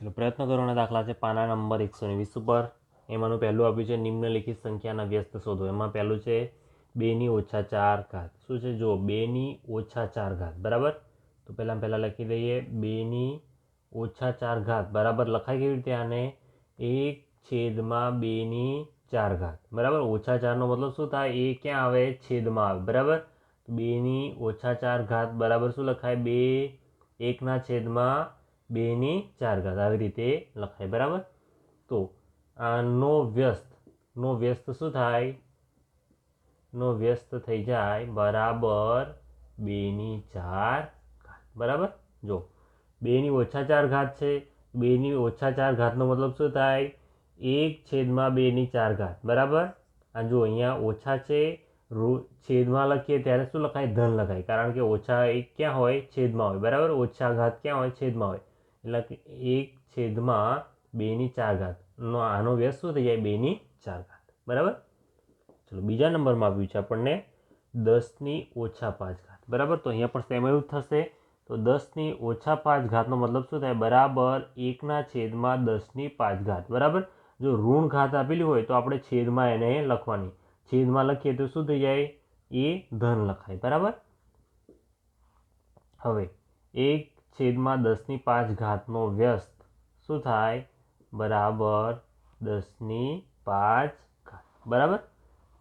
ચલો પ્રયત્ન કરવાના દાખલા છે પાના નંબર એકસો વીસ ઉપર. એમાંનું પહેલું આપ્યું છે નિમ્નલિખિત સંખ્યાના વ્યસ્ત શોધો. એમાં પહેલું છે બેની ઓછા ચાર ઘાત. શું છે? જો બેની ઓછા ચાર ઘાત. બરાબર? તો પહેલાં પહેલાં લખી દઈએ, બેની ઓછા ચાર ઘાત. બરાબર? લખાય કેવી રીતે આને? એક છેદમાં બેની ચાર ઘાત. બરાબર? ઓછા ચારનો મતલબ શું થાય? એ ક્યાં આવે? છેદમાં આવે. બરાબર? બેની ઓછા ચાર ઘાત. બરાબર શું લખાય? બે એકના છેદમાં બેની ચાર ઘાત આવી રીતે લખાય, બરાબર? તો આનો વ્યસ્ત, નો વ્યસ્ત શું થાય? નો વ્યસ્ત થઈ જાય બરાબર બેની ચાર ઘાત, બરાબર? જો, બેની ઓછા ચાર ઘાત છે, બેની ઓછા ચાર ઘાતનો મતલબ શું થાય? એક છેદમાં બેની ચાર ઘાત, બરાબર? આ જો અહીંયા ઓછા છે, રૂ, છેદમાં લખીએ ત્યારે શું લખાય? ધન લખાય, કારણ કે ઓછા એક ક્યાં હોય? છેદમાં હોય, બરાબર? ઓછા ઘાત ક્યાં હોય? છેદમાં હોય. એટલે કે એક છેદમાં બેની ચાર ઘાત. નો, આનો વ્યસ્ત શું થઈ જાય? બેની ચાર ઘાત. બરાબર? ચલો, બીજા નંબરમાં આપ્યું છે આપણને દસની ઓછા પાંચ ઘાત. બરાબર? તો અહીંયા પણ સેમ એવું થશે. તો દસની ઓછા પાંચ ઘાતનો મતલબ શું થાય? બરાબર એકના છેદમાં દસની પાંચ ઘાત. બરાબર? જો ઋણ ઘાત આપેલી હોય તો આપણે છેદમાં એને લખવાની. છેદમાં લખીએ તો શું થઈ જાય? એ ધન લખાય. બરાબર? હવે, એક છેદમાં દસની પાંચ ઘાતનો વ્યસ્ત. શું થાય? બરાબર દસની પાંચ ઘાત. બરાબર?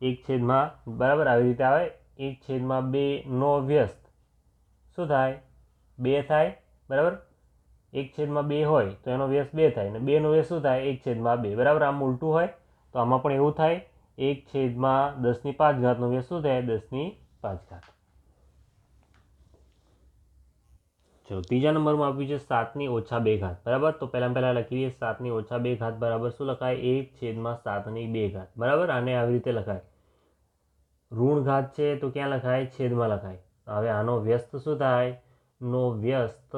એક છેદમાં, બરાબર આવી રીતે આવે. એક છેદમાં બે નો વ્યસ્ત. શું થાય? બે થાય. બરાબર? એક છેદમાં બે હોય તો એનો વ્યસ્ત બે થાય. અને બેનો વ્યસ્ત શું થાય? એક છેદમાં બે. બરાબર? આમ ઉલટું હોય તો આમાં પણ એવું થાય. એક છેદમાં દસની પાંચ ઘાતનો વ્યસ્ત શું થાય? દસની પાંચ ઘાત. ચલો ત્રીજા નંબરમાં આપ્યું છે સાતની ઓછા બે ઘાત. બરાબર? તો પહેલાં પહેલાં લખી દઈએ સાતની ઓછા બે ઘાત બરાબર શું લખાય? એક છેદમાં સાતની બે ઘાત. બરાબર? આને આવી રીતે લખાય. ઋણ ઘાત છે તો ક્યાં લખાય? છેદમાં લખાય. હવે આનો વ્યસ્ત શું થાય? નો વ્યસ્ત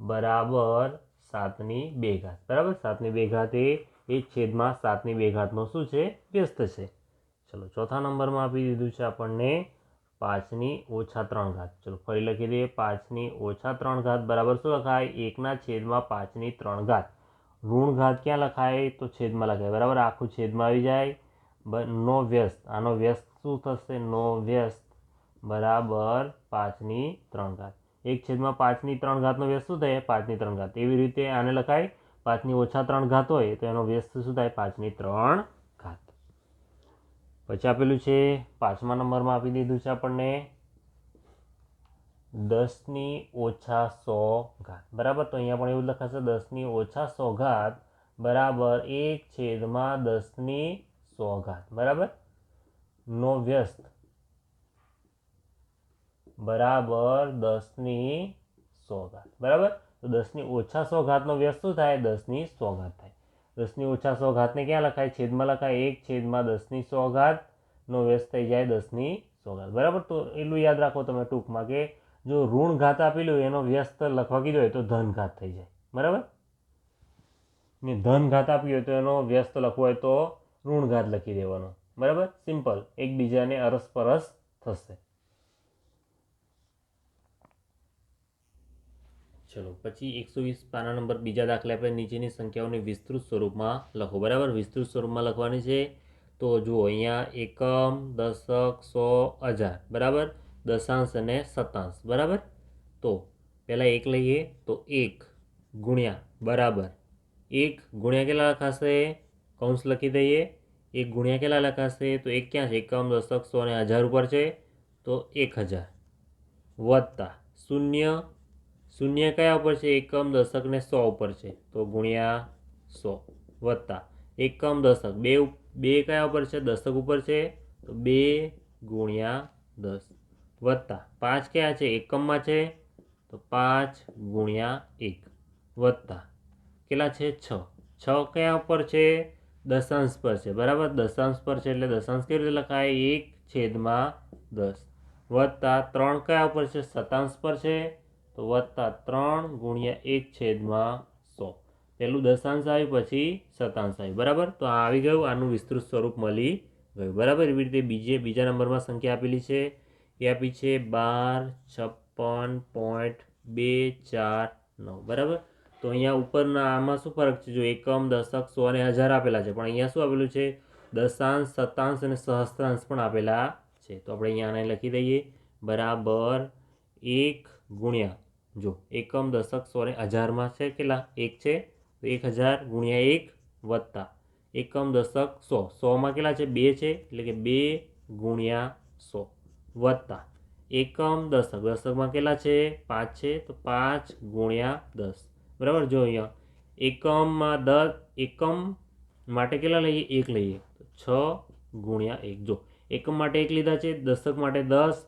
બરાબર સાતની બે ઘાત. બરાબર? સાતની બે ઘાત એ એક છેદમાં સાતની બે ઘાતનો શું છે? વ્યસ્ત છે. ચલો ચોથા નંબરમાં આપી દીધું છે આપણને પાંચની ઓછા ત્રણ ઘાત ચલો ફરી લખી દઈએ પાંચની ઓછા ત્રણ ઘાત બરાબર શું લખાય એકના છેદમાં પાંચની ત્રણ ઘાત ઋણ ઘાત ક્યાં લખાય તો છેદમાં લખાય બરાબર આખું છેદમાં આવી જાય બ- નો વ્યસ્ત આનો વ્યસ્ત શું થશે નો વ્યસ્ત બરાબર પાંચની ત્રણ ઘાત એક છેદમાં પાંચની ત્રણ ઘાતનો વ્યસ્ત શું થાય પાંચની ત્રણ ઘાત એવી રીતે આને લખાય પાંચની ઓછા ત્રણ ઘાત હોય તો એનો વ્યસ્ત શું થાય પાંચની ત્રણ ઘાત પછી આપેલું છે, પાંચમા નંબરમાં આપી દીધું છે આપણને દસની ઓછા સો ઘાત. બરાબર? તો અહીંયા પણ એવું લખાશે, દસની ઓછા સો ઘાત બરાબર એક છેદમાં દસની સો ઘાત. બરાબર? નો વ્યસ્ત. બરાબર દસની સો ઘાત. બરાબર? તો દસની ઓછા સો ઘાતનો વ્યસ્ત શું થાય? દસની સો ઘાત દસની ઓછા સો ઘાતને ક્યાં લખાય? છેદમાં લખાય એક, છેદમાં દસની સો ઘાતનો વ્યસ્ત થઈ જાય દસની સો ઘાત. બરાબર? તો એટલું યાદ રાખો તમે ટૂંકમાં કે જો ઋણ ઘાત હોય એનો વ્યસ્ત લખવા કીધો હોય તો ધન ઘાત થઈ જાય. બરાબર? ને ધન ઘાત આપ્યું હોય તો એનો વ્યસ્ત લખવો હોય તો ઋણ ઘાત લખી દેવાનો. બરાબર? સિમ્પલ. એકબીજાને અરસપરસ થશે. ચલો, પછી એકસો વીસ પાના નંબર બીજા દાખલા આપણે નીચેની સંખ્યાઓને વિસ્તૃત સ્વરૂપમાં લખો. બરાબર? વિસ્તૃત સ્વરૂપમાં લખવાની છે. તો જુઓ, અહીંયા એકમ, દશક, સો, હજાર. બરાબર? દશાંશ અને સતાંશ બરાબર? તો પહેલાં એક લઈએ. તો એક ગુણ્યા બરાબર. એક ગુણ્યા કેટલા લખાશે? કૌંસ લખી દઈએ. એક ગુણ્યા કેટલા લખાશે? તો એક ક્યાં છે? એકમ, દશક, સો અને હજાર ઉપર છે. તો એક હજાર. વત્તા શૂન્ય શૂન્ય કયા ઉપર છે? એકમ દશક ને સો ઉપર છે. તો ગુણ્યા સો વત્તા એકમ દશક. બે બે કયા ઉપર છે? દશક ઉપર છે. તો બે ગુણ્યા દસ વત્તા પાંચ કયા છે? એકમમાં છે. તો પાંચ ગુણ્યા એક વત્તા કેટલા છે? છ. છ કયા ઉપર છે? દશાંશ પર છે. બરાબર? દશાંશ પર છે એટલે દશાંશ કેવી રીતે લખાય? એક છેદમાં દસ વત્તા ત્રણ કયા ઉપર છે? શતાંશ પર છે. તો વત્તા ત્રણ ગુણ્યા એક છેદમાં સો. પહેલું દશાંશ આવ્યું, પછી સતાંશ આવ્યું. બરાબર? તો આ આવી ગયું, આનું વિસ્તૃત સ્વરૂપ મળી ગયું. બરાબર? એવી રીતે બીજે, બીજા નંબરમાં સંખ્યા આપેલી છે. એ આપી છે બાર, છપ્પન, પોઈન્ટ બે, ચાર, નવ. બરાબર? તો અહીંયા ઉપરના આમાં શું ફરક છે? જો એકમ, દશક, સો અને હજાર આપેલા છે. પણ અહીંયા શું આપેલું છે? દશાંશ સતાંશ અને સહસ્ત્રાંશ પણ આપેલા છે. તો આપણે અહીંયા આને લખી દઈએ. બરાબર એક ગુણ્યા જો એકમ દશક સો હજારમાં છે કેટલા? એક છે. તો એક હજાર ગુણ્યા એક વત્તા. એકમ દશક સો. સોમાં કેટલા છે? બે છે. એટલે કે બે ગુણ્યા સો વત્તા. એકમ દશક. દશકમાં કેટલા છે? પાંચ છે. તો પાંચ ગુણ્યા દસ. બરાબર? જો અહીંયા એકમમાં દસ એકમ માટે કેટલા લઈએ? એક લઈએ. તો છ ગુણ્યા એક. જો એકમ માટે એક લીધા છે. દશક માટે દસ.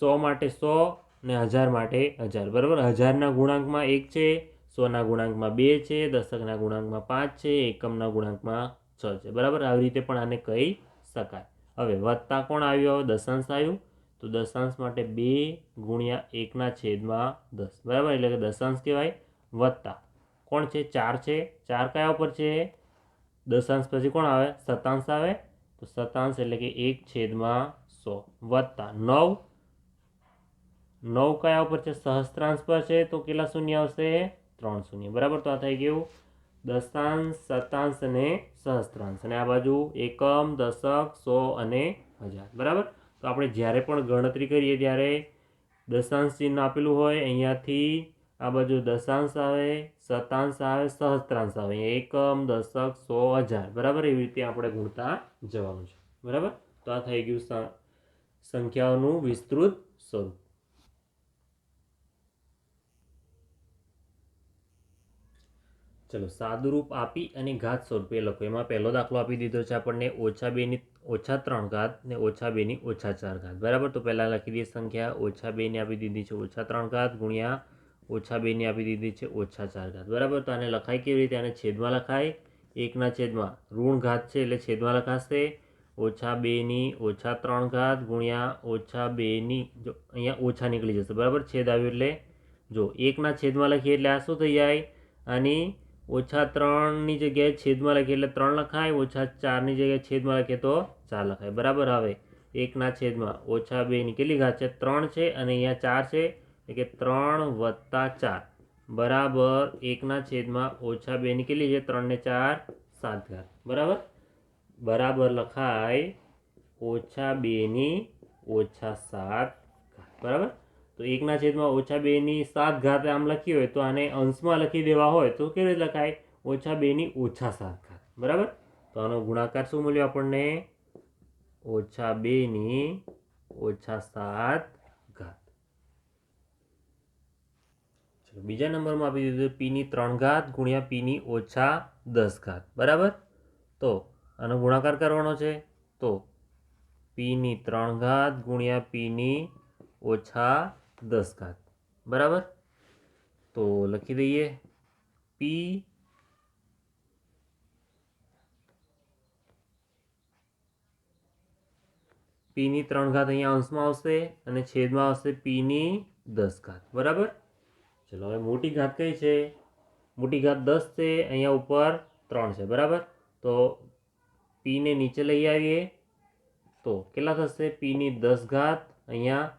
સો માટે સો. ને હજાર માટે હજાર, બરાબર? હજારના ગુણાંકમાં એક છે, સોના ગુણાંકમાં બે છે, દશકના ગુણાંકમાં પાંચ છે, એકમના ગુણાંકમાં છ છે. બરાબર? આવી રીતે પણ આને કહી શકાય. હવે વત્તા કોણ આવ્યું? હવે દશાંશ આવ્યું. તો દશાંશ માટે બે ગુણ્યા એકના છેદમાં દસ. બરાબર? એટલે કે દશાંશ કહેવાય વત્તા. કોણ છે? ચાર છે. ચાર કયા ઉપર છે? દશાંશ પછી કોણ આવે? સતાંશ આવે? તો સતાંશ એટલે કે એક છેદમાં સો. વત્તા નવ નવ કયા ઉપર છે? સહસ્ત્રાંશ પર છે. તો કેટલા શૂન્ય આવશે? ત્રણ શૂન્ય. બરાબર? તો આ થઈ ગયું દશાંશ સતાંશ અને સહસ્ત્રાંશ. અને આ બાજુ એકમ, દશક, સો અને હજાર. બરાબર? તો આપણે જ્યારે પણ ગણતરી કરીએ ત્યારે દશાંશ ચિહ્ન આપેલું હોય. અહીંયાથી આ બાજુ દશાંશ આવે શતાંશ આવે, સહસ્ત્રાંશ આવે. એકમ, દશક, સો, હજાર. બરાબર? એવી રીતે આપણે ગુણતા જવાનું છે. બરાબર? તો આ થઈ ગયું સંખ્યાઓનું વિસ્તૃત સ્વરૂપ. ચલો, સાદુરૂપ આપી અને ઘાત સ્વરૂપે લખો. એમાં પહેલો દાખલો આપી દીધો છે આપણને, ઓછા બેની, ઓછા ત્રણ ઘાત ને ઓછા બેની, ઓછા ચાર ઘાત. બરાબર? તો પહેલાં લખી દઈએ સંખ્યા. ઓછા બેની આપી દીધી છે ઓછા ત્રણ ઘાત ગુણ્યા ઓછા બેની આપી દીધી છે ઓછા ચાર ઘાત. બરાબર? તો આને લખાય કેવી રીતે? આને છેદમાં લખાય. એકના છેદમાં ઋણ ઘાત છે એટલે છેદમાં લખાશે. ઓછા બેની, ઓછા ત્રણ ઘાત ગુણ્યા ઓછા બેની, જો અહીંયા ઓછા નીકળી જશે. બરાબર? છેદ આવ્યું એટલે જો એકના છેદમાં લખીએ એટલે આ શું થઈ જાય? આની ઓછા ત્રણની જગ્યાએ છેદમાં લખીએ એટલે ત્રણ લખાય, ઓછા ચારની જગ્યાએ છેદમાં લખીએ તો ચાર લખાય. બરાબર હવે? એકના છેદમાં ઓછા બેની કેટલી ઘાત છે? ત્રણ છે અને અહીંયા ચાર છે, એટલે કે ત્રણ વત્તા ચાર. બરાબર, એકના છેદમાં ઓછા બેની કેટલી છે? ત્રણને ચાર, સાત ઘાત. બરાબર? બરાબર લખાય, ઓછા બેની ઓછા સાત ઘાત. બરાબર? તો એકના છેદમાં ઓછા બેની સાત ઘાત આમ લખી હોય તો આને અંશમાં લખી દેવા હોય તો કેવી રીતે લખાય? ઓછા બેની ઓછા સાત ઘાત. બરાબર? તો આનો ગુણાકાર શું મળ્યો આપણને? ઓછા બેની ઓછા સાત ઘાત. બીજા નંબરમાં આપી દીધું પીની ત્રણ ઘાત ગુણ્યા પીની ઓછા દસ ઘાત. બરાબર? તો આનો ગુણાકાર કરવાનો છે. તો પીની ત્રણ ઘાત ગુણ્યા પીની ઓછા દસ ઘાત. બરાબર? તો લખી દઈએ. પી પીની ત્રણ ઘાત અહીંયા અંશમાં આવશે અને છેદમાં આવશે પીની દસ ઘાત. બરાબર? ચલો, હવે મોટી ઘાત કઈ છે? મોટી ઘાત દસ છે, અહીંયા ઉપર ત્રણ છે. બરાબર? તો પીને નીચે લઈ આવીએ. તો કેટલા થશે? પીની દસ ઘાત અહીંયા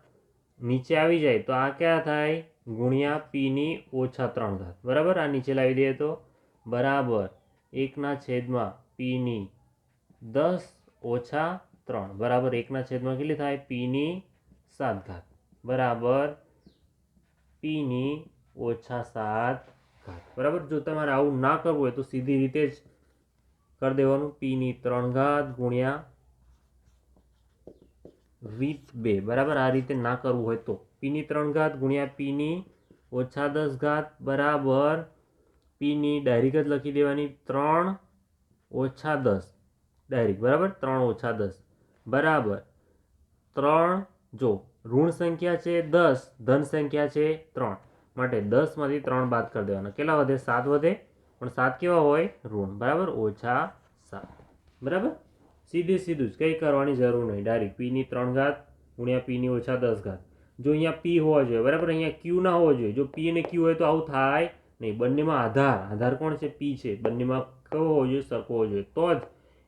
નીચે આવી જાય તો આ ક્યાં થાય? ગુણ્યા પીની ઓછા ત્રણ ઘાત. બરાબર? આ નીચે લાવી દઈએ તો? બરાબર. એકના છેદમાં પીની દસ ઓછા ત્રણ. બરાબર? એકના છેદમાં કેટલી થાય? પીની સાત ઘાત. બરાબર? પીની ઓછા સાત ઘાત. બરાબર? જો તમારે આવું ના કરવું હોય તો સીધી રીતે જ કરી દેવાનું. પીની ત્રણ ઘાત ગુણ્યા રીત બે. બરાબર? આ રીતે ના કરવું હોય તો. પીની ત્રણ ઘાત ગુણ્યા પીની ઓછા દસ ઘાત બરાબર પીની ડાયરેક્ટ જ લખી દેવાની ત્રણ ઓછા દસ. ડાયરેક્ટ બરાબર? ત્રણ ઓછા દસ. બરાબર. ત્રણ, જો, ઋણ સંખ્યા છે દસ, ધન સંખ્યા છે ત્રણ. માટે દસમાંથી ત્રણ બાદ કરી દેવાના. કેટલા વધે? સાત વધે. પણ સાત કેવા હોય? ઋણ. બરાબર? ઓછા સાત. બરાબર? સીધે સીધું જ, કંઈ કરવાની જરૂર નહીં. ડાયરેક્ટ પીની ત્રણ ઘાત ગુણ્યા પીની ઓછા દસ ઘાત. જો અહીંયા પી હોવા જોઈએ, બરાબર? અહીંયા ક્યુ ના હોવો જોઈએ. જો પી અને ક્યુ હોય તો આવું થાય નહીં. બંનેમાં આધાર. આધાર કોણ છે? પી છે. બંનેમાં કયો હોવો જોઈએ? સરખો હોવો જોઈએ. તો જ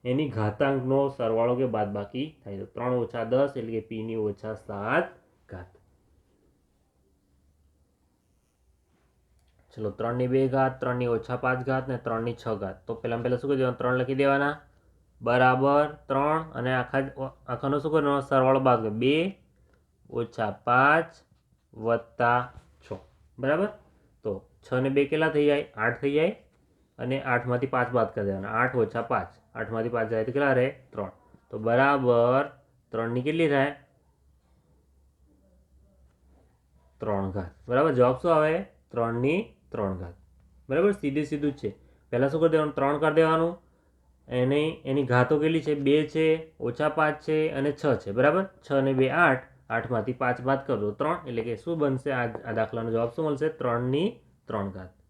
એની ઘાતાંકનો સરવાળો કે બાદ બાકી થાય. તો ત્રણ ઓછા દસ એટલે કે પીની ઓછા સાત ઘાત. ચલો, ત્રણની બે ઘાત, ત્રણની ઓછા પાંચ ઘાત ને ત્રણની છ ઘાત. તો પહેલાં પહેલાં શું કરી દેવાનું? ત્રણ લખી દેવાના. બરાબર ત્રણ અને આખા આખાનો શું કરવાનો? સરવાળો બાદ બે ઓછા પાંચ વત્તા છ. બરાબર? તો છ ને બે કેટલા થઈ જાય? આઠ થઈ જાય. અને આઠમાંથી પાંચ બાદ કરી દેવાના. આઠ ઓછા પાંચ. આઠમાંથી પાંચ જાય તો કેટલા રહે? ત્રણ. તો બરાબર ત્રણની કેટલી થાય? ત્રણ ઘાત. બરાબર? જવાબ શું આવે? ત્રણની ત્રણ ઘાત. બરાબર? સીધે સીધું જ છે. પહેલાં શું કરી દેવાનું? ત્રણ કરી દેવાનું. એની એની ઘાતો કેટલી છે? બે છે, ઓછા પાંચ છે અને છ છે. બરાબર? છ ને બે આઠ, આઠમાંથી પાંચ બાદ કરો ત્રણ. એટલે કે શું બનશે? આ આ દાખલાનો જવાબ શું મળશે? ત્રણની ત્રણ ઘાત.